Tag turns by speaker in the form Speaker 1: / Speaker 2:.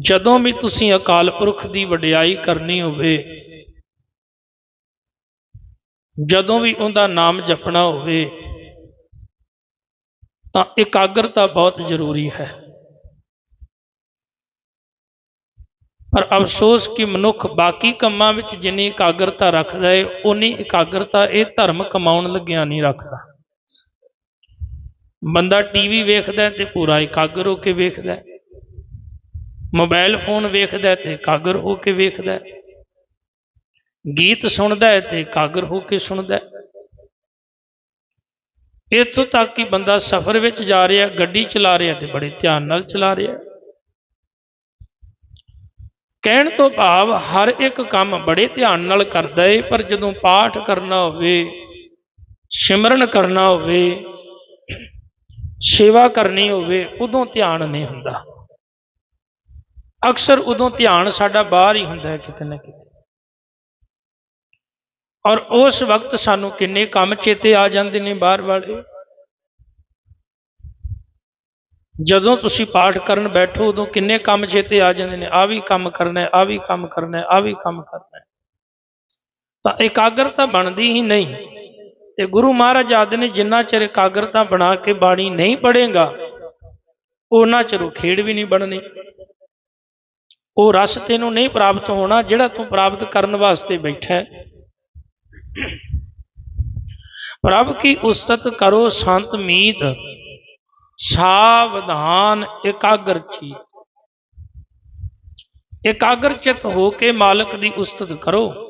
Speaker 1: ਜਦੋਂ ਵੀ ਤੁਸੀਂ ਅਕਾਲ ਪੁਰਖ ਦੀ ਵਡਿਆਈ ਕਰਨੀ ਹੋਵੇ, ਜਦੋਂ ਵੀ ਉਹਦਾ ਨਾਮ ਜਪਣਾ ਹੋਵੇ, ਤਾਂ ਇਕਾਗਰਤਾ ਬਹੁਤ ਜ਼ਰੂਰੀ ਹੈ। ਪਰ ਅਫਸੋਸ ਕਿ ਮਨੁੱਖ ਬਾਕੀ ਕੰਮਾਂ ਵਿੱਚ ਜਿੰਨੀ ਇਕਾਗਰਤਾ ਰੱਖਦਾ ਹੈ ਉਨੀ ਇਕਾਗਰਤਾ ਇਹ ਧਰਮ ਕਮਾਉਣ ਲੱਗਿਆ ਨਹੀਂ ਰੱਖਦਾ। ਬੰਦਾ ਟੀਵੀ ਵੇਖਦਾ ਹੈ ਤੇ ਪੂਰਾ ਇਕਾਗਰ ਹੋ ਕੇ ਵੇਖਦਾ। ਮੋਬਾਈਲ ਫੋਨ ਵੇਖਦਾ ਹੈ ਤੇ ਇਕਾਗਰ ਹੋ ਕੇ ਵੇਖਦਾ ਗੀਤ ਸੁਣਦਾ ਹੈ ਤੇ ਇਕਾਗਰ ਹੋ ਕੇ ਸੁਣਦਾ ਇੱਥੋਂ ਤੱਕ ਕਿ ਬੰਦਾ ਸਫ਼ਰ ਵਿੱਚ ਜਾ ਰਿਹਾ, ਗੱਡੀ ਚਲਾ ਰਿਹਾ ਤੇ ਬੜੇ ਧਿਆਨ ਨਾਲ ਚਲਾ ਰਿਹਾ। ਕਹਿਣ ਤੋਂ ਭਾਵ ਹਰ ਇੱਕ ਕੰਮ ਬੜੇ ਧਿਆਨ ਨਾਲ ਕਰਦਾ ਏ, ਪਰ ਜਦੋਂ ਪਾਠ ਕਰਨਾ ਹੋਵੇ, ਸਿਮਰਨ ਕਰਨਾ ਹੋਵੇ, ਸੇਵਾ ਕਰਨੀ ਹੋਵੇ, ਉਦੋਂ ਧਿਆਨ ਨਹੀਂ ਹੁੰਦਾ। ਅਕਸਰ ਉਦੋਂ ਧਿਆਨ ਸਾਡਾ ਬਾਹਰ ਹੀ ਹੁੰਦਾ ਹੈ ਕਿਤੇ ਨਾ ਕਿਤੇ। ਔਰ ਉਸ ਵਕਤ ਸਾਨੂੰ ਕਿੰਨੇ ਕੰਮ ਚੇਤੇ ਆ ਜਾਂਦੇ ਨੇ ਬਾਹਰ ਵਾਲੇ। ਜਦੋਂ ਤੁਸੀਂ ਪਾਠ ਕਰਨ ਬੈਠੋ, ਉਦੋਂ ਕਿੰਨੇ ਕੰਮ ਚੇਤੇ ਆ ਜਾਂਦੇ ਨੇ। ਆ ਵੀ ਕੰਮ ਕਰਨਾ ਹੈ ਆ ਵੀ ਕੰਮ ਕਰਨਾ ਹੈ ਆ ਵੀ ਕੰਮ ਕਰਨਾ ਹੈ। ਤਾਂ ਇਕਾਗਰਤਾ ਬਣਦੀ ਹੀ ਨਹੀਂ। ਤੇ ਗੁਰੂ ਮਹਾਰਾਜ ਆਦੇ ਨੇ, ਜਿੰਨਾ ਚਿਰ ਇਕਾਗਰਤਾ ਬਣਾ ਕੇ ਬਾਣੀ ਨਹੀਂ ਪੜੇਗਾ ਉਹਨਾਂ ਚਿਰ ਉਹ ਖੇਡ ਵੀ ਨਹੀਂ ਬਣਨੀ। ਉਹ ਰਸ ਤੈਨੂੰ ਨਹੀਂ ਪ੍ਰਾਪਤ ਹੋਣਾ ਜਿਹੜਾ ਤੂੰ ਪ੍ਰਾਪਤ ਕਰਨ ਵਾਸਤੇ ਬੈਠਾ ਹੈ। ਪ੍ਰਭ ਕੀ ਉਸਤਤ ਕਰੋ ਸੰਤ ਮੀਤ, ਸਾਵਧਾਨ ਇਕਾਗਰ ਚੀਤ। ਇਕਾਗਰ ਚਿਤ ਹੋ ਕੇ ਮਾਲਕ ਦੀ ਉਸਤਤ ਕਰੋ।